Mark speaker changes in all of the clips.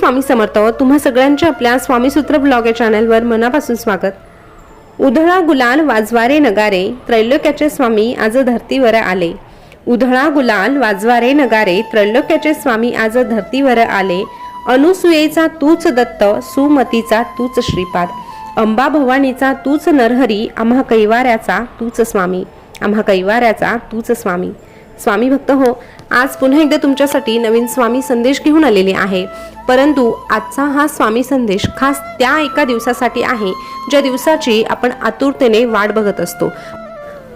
Speaker 1: स्वामी समर्थ तुम्हा सगळ्यांचे आपल्या स्वामीसूत्र ब्लॉग या चॅनलवर मनापासून स्वागत. उधळा गुलाल वाजवारे नगारे त्रैलोक्याचे स्वामी आज धर्तीवर आले. उधळा गुलाल वाजवारे नगारे त्रैलोक्याचे स्वामी आज धरतीवर आले. अनुसुयेचा तूच दत्त सुमतीचा तूच श्रीपाद. अंबा भवानीचा तूच नरहरी आम्हा कैवाऱ्याचा तूच स्वामी. आम्हा कैवाऱ्याचा तूच स्वामी. स्वामी भक्त हो. आज पुन्हा एकदा तुमच्यासाठी नवीन स्वामी संदेश घेऊन आलेले आहे. परंतु आजचा हा स्वामी संदेश खास त्या एका दिवसासाठी आहे ज्या दिवसाची आपण आतुरतेने वाट बघत असतो.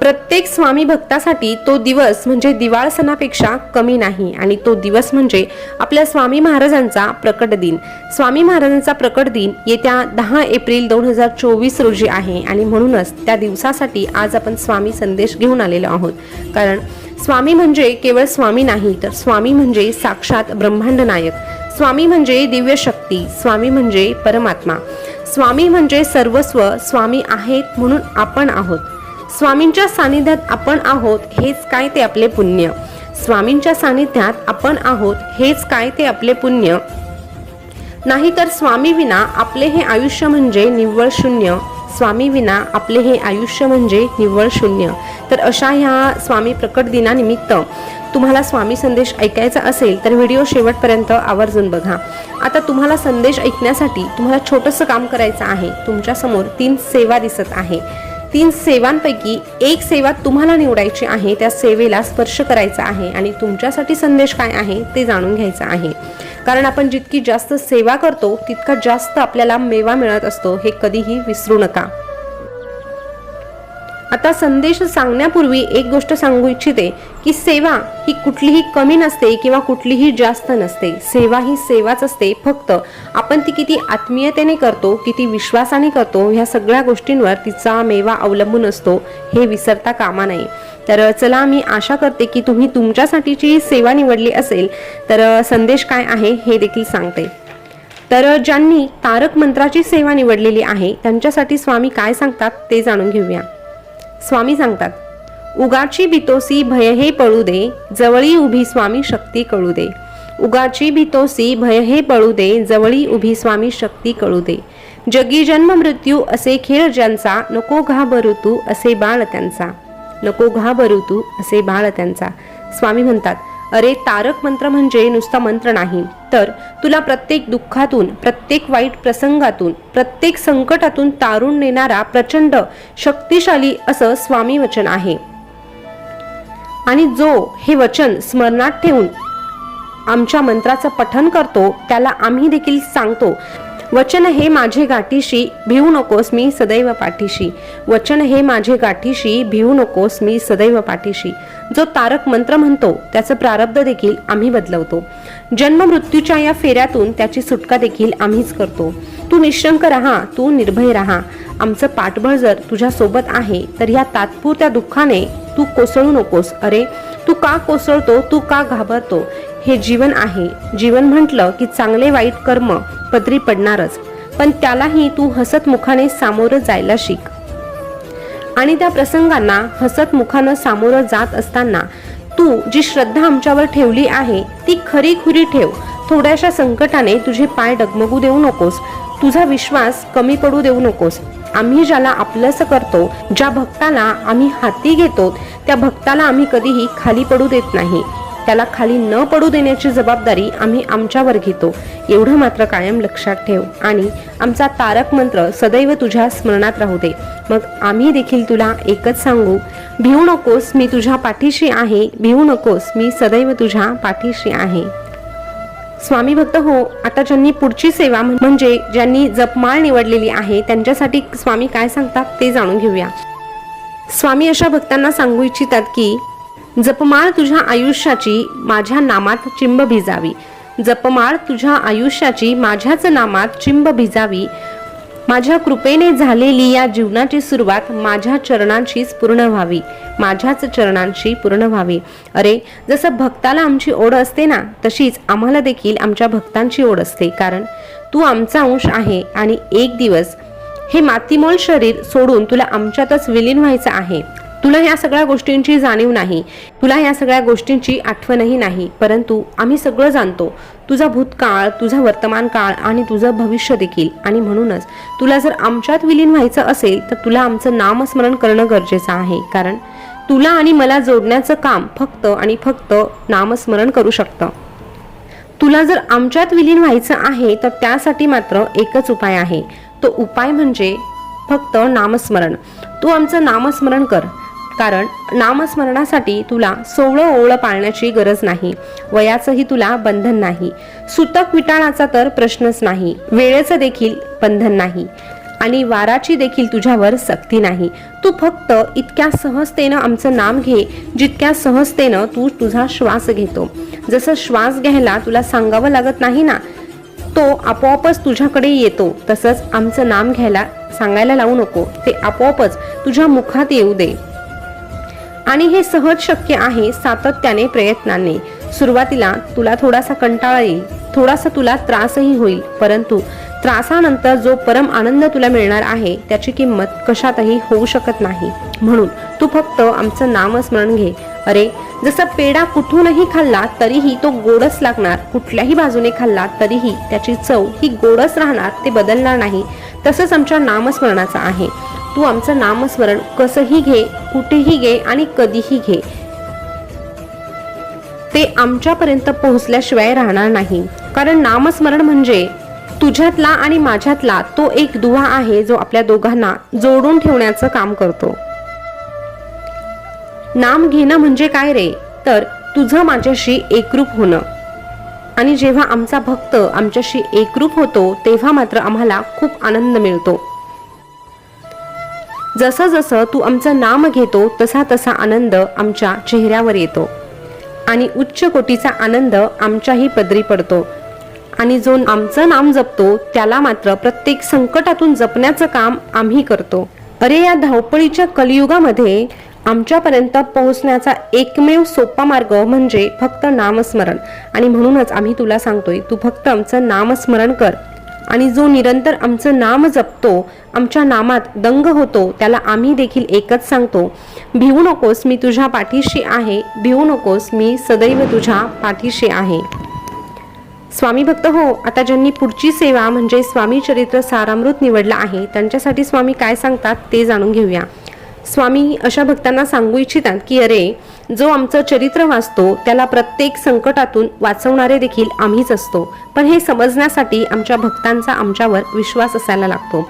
Speaker 1: प्रत्येक स्वामी भक्तासाठी तो दिवस म्हणजे दिवाळ सणापेक्षा कमी नाही आणि तो दिवस म्हणजे आपल्या स्वामी महाराजांचा प्रकट दिन. स्वामी महाराजांचा प्रकट दिन येत्या दहा एप्रिल दोन हजार चोवीस रोजी आहे आणि म्हणूनच त्या दिवसासाठी आज आपण स्वामी संदेश घेऊन आलेलो आहोत. कारण स्वामी म्हणजे केवळ स्वामी नाही तर स्वामी म्हणजे साक्षात ब्रह्मांड नायक. स्वामी म्हणजे दिव्य शक्ती स्वामी म्हणजे परमात्मा. स्वामी म्हणजे सर्वस्व स्वामी आहेत म्हणून आपण आहोत. स्वामींच्या सानिध्यात आपण आहोत हेच काय ते आपले पुण्य. स्वामींच्या सानिध्यात आपण आहोत हेच काय ते आपले पुण्य. नाहीतर स्वामी विना आपले हे आयुष्य म्हणजे निव्वळ शून्य. स्वामी विना आपले हे आयुष्य म्हणजे निव्वळ शून्य. तर अशा ह्या स्वामी प्रकट दिनानिमित्त तुम्हाला स्वामी संदेश ऐकायचा असेल तर व्हिडिओ शेवटपर्यंत आवर्जून बघा. आता तुम्हाला संदेश ऐकण्यासाठी तुम्हाला छोटंसं काम करायचं आहे. तुमच्यासमोर तीन सेवा दिसत आहे. तीन सेवांपैकी एक सेवा तुम्हाला निवडायची आहे त्या सेवेला स्पर्श करायचा आहे आणि तुमच्यासाठी संदेश काय आहे ते जाणून घ्यायचं आहे. कारण आपण जितकी जास्त सेवा करतो तितका जास्त आपल्याला मेवा मिळत असतो हे कधीही विसरू नका. आता संदेश सांगण्यापूर्वी एक गोष्ट सांगू इच्छिते की सेवा ही कुठलीही कमी नसते किंवा कुठलीही जास्त नसते. सेवा ही सेवाच असते. फक्त आपण ती किती आत्मीयतेने करतो किती विश्वासाने करतो ह्या सगळ्या गोष्टींवर तिचा मेवा अवलंबून असतो हे विसरता कामा नये. तर चला मी आशा करते की तुम्ही तुमच्यासाठीची सेवा निवडली असेल. तर संदेश काय आहे हे देखील सांगते. तर ज्यांनी तारक मंत्राची सेवा निवडलेली आहे त्यांच्यासाठी स्वामी काय सांगतात ते जाणून घेऊया. स्वामी सांगतात उगाची भीतोसी भय हे पळू दे जवळी उभी स्वामी शक्ती कळू दे. उगाची भीतोसी भय हे पळू दे जवळी उभी स्वामी शक्ती कळू दे. जगी जन्म मृत्यू असे खेळ ज्यांचा नको घाबरू तू असे बाळ त्यांचा. नको घाबरू तू असे बाळ त्यांचा. स्वामी म्हणतात अरे तारक मंत्र म्हणजे नुसता मंत्र नाही. तर तुला प्रत्येक दुःखातून प्रत्येक वाईट प्रसंगातून प्रत्येक संकटातून तारून नेणारा प्रचंड शक्तिशाली असं स्वामी वचन आहे. आणि जो हे वचन स्मरणात ठेवून आमच्या मंत्राचं पठन करतो त्याला आम्ही देखील सांगतो. वचन हे माझे गाठीशी भिवू नकोस मी सदैव पाठीशी. वचन हे माझे गाठीशी भिवू नकोस मी सदैव पाठीशी. जो तारक मंत्र म्हणतो त्याचं प्रारब्ध देखील आम्ही बदलवतो. जन्म मृत्यूच्या या फेऱ्यातून त्याची सुटका देखील आम्हीच करतो. तू निशंक राहा तू निर्भय राहा. आमचं पाठबळ जर तुझ्या सोबत आहे तर या तात्पुरत्या दुःखाने तू कोसळू नकोस. अरे तू का कोसळतो तू का घाबरतो? हे जीवन आहे. जीवन म्हटलं की चांगले वाईट कर्म पदरी पडणारच. पण त्यालाही तू हसत मुखाने सामोरं जायला शिक. आणि त्या प्रसंगांना हसत मुखानं सामोरं जात असताना तू जी श्रद्धा आमच्यावर ठेवली आहे ती खरी खुरी ठेव. थोड्याशा संकटाने तुझे पाय डगमगू देऊ नकोस. तुझा विश्वास कमी पडू देऊ नकोस. आम्ही ज्याला आपलंसं करतो ज्या भक्ताला आम्ही हाती घेतो त्या भक्ताला आम्ही कधीही खाली पडू देत नाही. त्याला खाली न पडू देण्याची जबाबदारी आम्ही आमच्यावर घेतो. एवढं मात्र कायम लक्षात ठेव. आणि आमचा तारक मंत्र सदैव तुझ्या स्मरणात राहू दे. मग आम्ही देखील तुला एकच सांगू. भिवू नकोस मी तुझ्या पाठीशी आहे. भिवू नकोस मी सदैव तुझ्या पाठीशी आहे. स्वामी भक्त हो आता ज्यांनी पुढची सेवा म्हणजे ज्यांनी जपमाळ निवडलेली आहे त्यांच्यासाठी स्वामी काय सांगतात ते जाणून घेऊया. स्वामी अशा भक्तांना सांगू इच्छितात की जपमाळ तुझ्या आयुष्याची माझ्या नामात चिंब भिजावी. जपमाळ तुझ्या आयुष्याची माझ्याच नामात चिंब भिजावी. माझ्या कृपेने झालेली या जीवनाची सुरुवात माझ्या चरणांशीच पूर्ण व्हावी. माझ्याच चरणांशी पूर्ण व्हावी. अरे जसं भक्ताला आमची ओढ असते ना तशीच आम्हाला देखील आमच्या भक्तांची ओढ असते. कारण तू आमचा अंश आहे आणि एक दिवस हे मातीमोल शरीर सोडून तुला आमच्यातच विलीन व्हायचं आहे. तुला ह्या सगळ्या गोष्टींची जाणीव नाही तुला ह्या सगळ्या गोष्टींची आठवणही नाही परंतु आम्ही सगळं जाणतो. तुझा भूतकाळ तुझा वर्तमान काळ आणि तुझं भविष्य देखील. आणि म्हणूनच तुला जर आमच्यात विलीन व्हायचं असेल तर तुला आमचं नामस्मरण करणं गरजेचं आहे. कारण तुला आणि मला जोडण्याचं काम फक्त आणि फक्त नामस्मरण करू शकतं. तुला जर आमच्यात विलीन व्हायचं आहे तर त्यासाठी मात्र एकच उपाय आहे. तो उपाय म्हणजे फक्त नामस्मरण. तू आमचं नामस्मरण कर. कारण नामस्मरणासाठी तुला सोवळं ओवळं पाळण्याची गरज नाही. वयाचंही तुला बंधन नाही. सुतक विटाळाचा तर प्रश्नच नाही. वेळेचं देखील बंधन नाही. आणि वाराची देखील तुझ्यावर सक्ती नाही. तू फक्त इतक्या सहजतेनं आमचं नाम घे जितक्या सहजतेनं तू तुझा श्वास घेतो. जसं श्वास घ्यायला तुला सांगावं लागत नाही ना तो आपोआपच तुझ्याकडे येतो. तसंच आमचं नाम घ्यायला सांगायला लावू नको. ते आपोआपच तुझ्या मुखात येऊ दे. आणि हे सहज शक्य आहे सातत्याने प्रयत्नाने. सुरुवातीला तुला थोडासा कंटाळा येईल थोडासा तुला त्रासही होईल परंतु त्रासानंतर जो परम आनंद तुला मिळणार आहे त्याची किंमत कशातही होऊ शकत नाही. म्हणून तू फक्त आमचं नामस्मरण घे. अरे जसा पेढा कुठूनही खाल्ला तरीही तो गोडच लागणार. कुठल्याही बाजूने खाल्ला तरीही त्याची चव ही गोडच राहणार ते बदलणार नाही. तसंच आमच्या नामस्मरणाचं आहे. तू आमचं नामस्मरण कसंही घे कुठेही घे आणि कधीही घे. ते आमच्यापर्यंत पोहोचल्याशिवाय राहणार नाही. कारण नामस्मरण म्हणजे तुझ्यातला आणि माझ्यातला तो एक दुवा आहे जो आपल्या दोघांना जोडून ठेवण्याचं काम करतो. नाम घेणं म्हणजे काय रे? तर तुझं माझ्याशी एकरूप होणं. आणि जेव्हा आमचा भक्त आमच्याशी एकरूप होतो तेव्हा मात्र आम्हाला खूप आनंद मिळतो. जसं जसं तू आमचं नाम घेतो तसा तसा आनंद आमच्या चेहऱ्यावर येतो. आणि उच्च कोटीचा आनंद आमच्याही पदरी पडतो. आणि जो आमचं नाम जपतो त्याला मात्र प्रत्येक संकटातून जपण्याचं काम आम्ही करतो. अरे या धावपळीच्या कलियुगामध्ये आमच्यापर्यंत पोहोचण्याचा एकमेव सोपा मार्ग म्हणजे फक्त नामस्मरण. आणि म्हणूनच आम्ही तुला सांगतोय तू फक्त आमचं नामस्मरण कर. आणि जो निरंतर आमचं नाम जपतो आमच्या नामात दंग होतो त्याला आम्ही देखील एकच सांगतो. भिवू नकोस मी तुझ्या पाठीशी आहे भिवू नकोस मी सदैव तुझ्या पाठीशी आहे. स्वामी भक्त हो आता ज्यांनी पुढची सेवा म्हणजे स्वामी चरित्र सारामृत निवडला आहे त्यांच्यासाठी स्वामी काय सांगतात ते जाणून घेऊया. स्वामी अशा भक्तांना सांगू इच्छितात की अरे जो आमचं चरित्र वाचतो त्याला प्रत्येक संकटातून वाचवणारे देखील आम्हीच असतो. पण हे समजण्यासाठी आमच्या भक्तांचा आमच्यावर विश्वास असायला लागतो.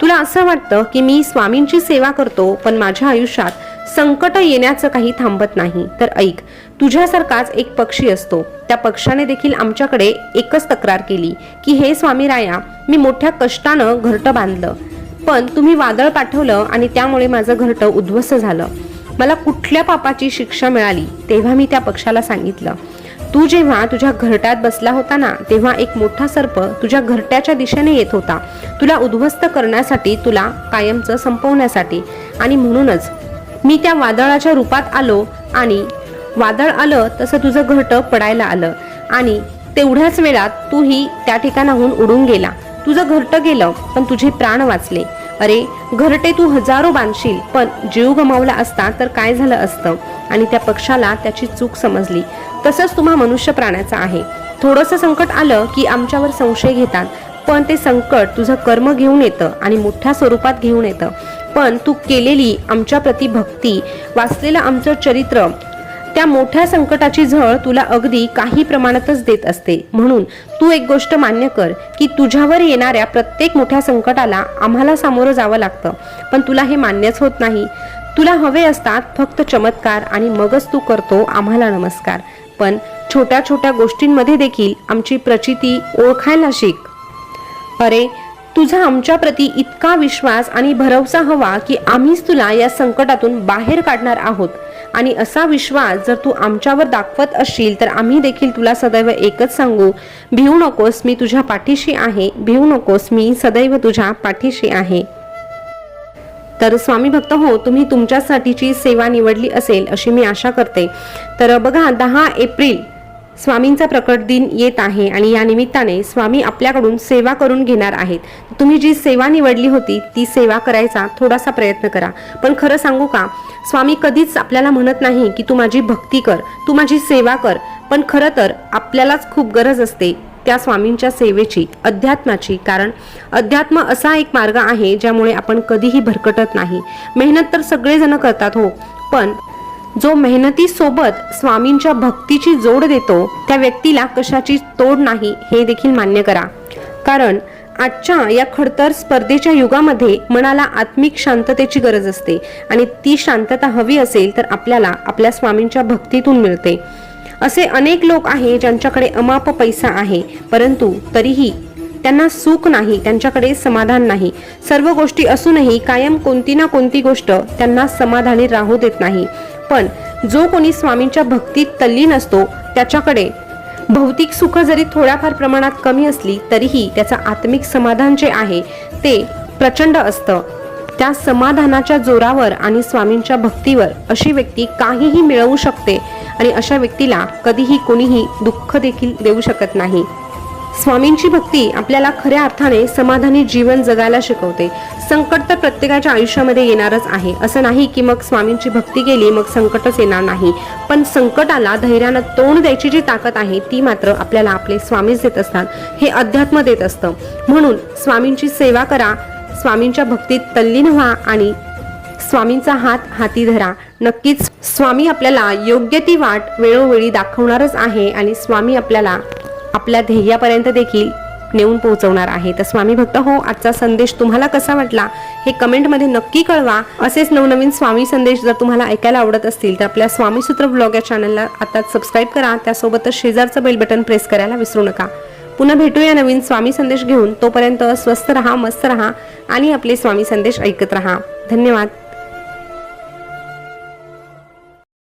Speaker 1: तुला असं वाटतं की मी स्वामींची सेवा करतो पण माझ्या आयुष्यात संकट येण्याचं काही थांबत नाही? तर ऐक तुझ्यासारखाच एक पक्षी असतो. त्या पक्षाने देखील आमच्याकडे एकच तक्रार केली की हे स्वामी राया मी मोठ्या कष्टानं घरटं बांधलं. पण तुम्ही वादळ पाठवलं आणि त्यामुळे माझं घरटं उद्ध्वस्त झालं. मला कुठल्या पापाची शिक्षा मिळाली तेव्हा मी त्या पक्षाला सांगितलं. तू जेव्हा तुझ्या घरट्यात बसला होता ना तेव्हा एक मोठा सर्प तुझ्या घरट्याच्या दिशेने येत होता. तुला उद्ध्वस्त करण्यासाठी तुला कायमचं संपवण्यासाठी. आणि म्हणूनच मी त्या वादळाच्या रूपात आलो आणि वादळ आलं तसं तुझं घरटं पडायला आलं. आणि तेवढ्याच वेळात तूही त्या ठिकाणाहून उडून गेला. तुझं घरटं गेलं पण तुझे प्राण वाचले. अरे घरटे तू हजारो बांधशील पण जीव गमावला असता तर काय झालं असतं? आणि त्या पक्षाला त्याची चूक समजली. तसंच तुम्हा मनुष्य प्राण्याचा आहे. थोडंसं संकट आलं की आमच्यावर संशय घेतात पण ते संकट तुझं कर्म घेऊन येतं आणि मोठ्या स्वरूपात घेऊन येतं. पण तू केलेली आमच्या प्रती भक्ती वाचलेलं आमचं चरित्र त्या मोठ्या संकटाची झळ तुला अगदी काही प्रमाणातच देत असते. म्हणून तू एक गोष्ट मान्य कर की तुझ्यावर येणाऱ्या प्रत्येक मोठ्या संकटाला आम्हाला सामोरं जावं लागतं. पण तुला हे मान्यच होत नाही. तुला हवे असतात फक्त चमत्कार आणि मगच तू करतो आम्हाला नमस्कार. पण छोट्या छोट्या गोष्टींमध्ये देखील आमची प्रचिती ओळखायला शिक अरे तुझा आमच्या प्रती इतका विश्वास आणि भरवसा हवा की आम्हीच तुला या संकटातून बाहेर काढणार आहोत. आणि असा विश्वास जर तू आमच्यावर दाखवत असशील तर आम्ही देखील तुला सदैव एकच सांगू भिवू नकोस मी तुझ्या पाठीशी आहे. भिवू नकोस मी सदैव तुझ्या पाठीशी आहे. तर स्वामी भक्त हो तुम्ही तुमच्यासाठीची सेवा निवडली असेल अशी मी आशा करते. तर बघा दहा एप्रिल स्वामींचा प्रकट दिन येत आहे आणि या निमित्ताने स्वामी आपल्याकडून सेवा करून घेणार आहेत. तुम्ही जी सेवा निवडली होती ती सेवा करायचा थोडासा प्रयत्न करा. पण खरं सांगू का? स्वामी कधीच आपल्याला म्हणत नाही की तू माझी भक्ती कर तू माझी सेवा कर. पण खरं तर आपल्यालाच खूप गरज असते त्या स्वामींच्या सेवेची अध्यात्माची. कारण अध्यात्म असा एक मार्ग आहे ज्यामुळे आपण कधीही भरकटत नाही. मेहनत तर सगळेजण करतात हो. पण जो मेहनतीसोबत स्वामींच्या भक्तीची जोड देतो त्या व्यक्तीला कशाची तोड नाही हे देखील मान्य करा. कारण आजच्या या खडतर स्पर्धेच्या युगामध्ये मनाला आत्मिक शांततेची गरज असते आणि ती शांतता हवी असेल तर आपल्याला आपल्या स्वामींच्या भक्तीतून मिळते. असे अनेक लोक आहे ज्यांच्याकडे अमाप पैसा आहे परंतु तरीही त्यांना सुख नाही त्यांच्याकडे समाधान नाही. सर्व गोष्टी असूनही कायम कोणती ना कोणती गोष्ट त्यांना समाधानी राहू देत नाही. पण जो कोणी स्वामींच्या भक्तीत तल्लीन असतो त्याच्याकडे भौतिक सुख जरी थोड्याफार प्रमाणात कमी असली तरीही त्याचं आत्मिक समाधान जे आहे ते प्रचंड असतं. त्या समाधानाच्या जोरावर आणि स्वामींच्या भक्तीवर अशी व्यक्ती काहीही मिळवू शकते आणि अशा व्यक्तीला कधीही कोणीही दुःख देखील देऊ शकत नाही. स्वामींची भक्ती आपल्याला खऱ्या अर्थाने समाधानी जीवन जगायला शिकवते. संकट तर प्रत्येकाच्या आयुष्यामध्ये येणारच आहे. असं नाही की मग स्वामींची भक्ती केली मग संकटच येणार नाही. पण संकटाला धैर्यानं तोंड द्यायची जी ताकद आहे ती मात्र आपल्याला आपले स्वामीच देत असतात. हे अध्यात्म देत असतं. म्हणून स्वामींची सेवा करा स्वामींच्या भक्तीत तल्लीन व्हा आणि स्वामींचा हात हाती धरा. नक्कीच स्वामी आपल्याला योग्य ती वाट वेळोवेळी दाखवणारच आहे आणि स्वामी आपल्याला आपल्या ध्येयापर्यंत देखील नेऊन पोहोचवणार आहे. तर स्वामी भक्त हो आजचा संदेश तुम्हाला कसा वाटला हे कमेंटमध्ये नक्की कळवा. असेच नवनवीन स्वामी संदेश जर तुम्हाला ऐकायला आवडत असतील तर आपल्या स्वामी सूत्र ब्लॉग या चॅनलला आता सबस्क्राईब करा. त्यासोबतच शेजारचं बेल बटन प्रेस करायला विसरू नका. पुन्हा भेटूया नवीन स्वामी संदेश घेऊन. तोपर्यंत स्वस्थ रहा मस्त रहा आणि आपले स्वामी संदेश ऐकत रहा. धन्यवाद.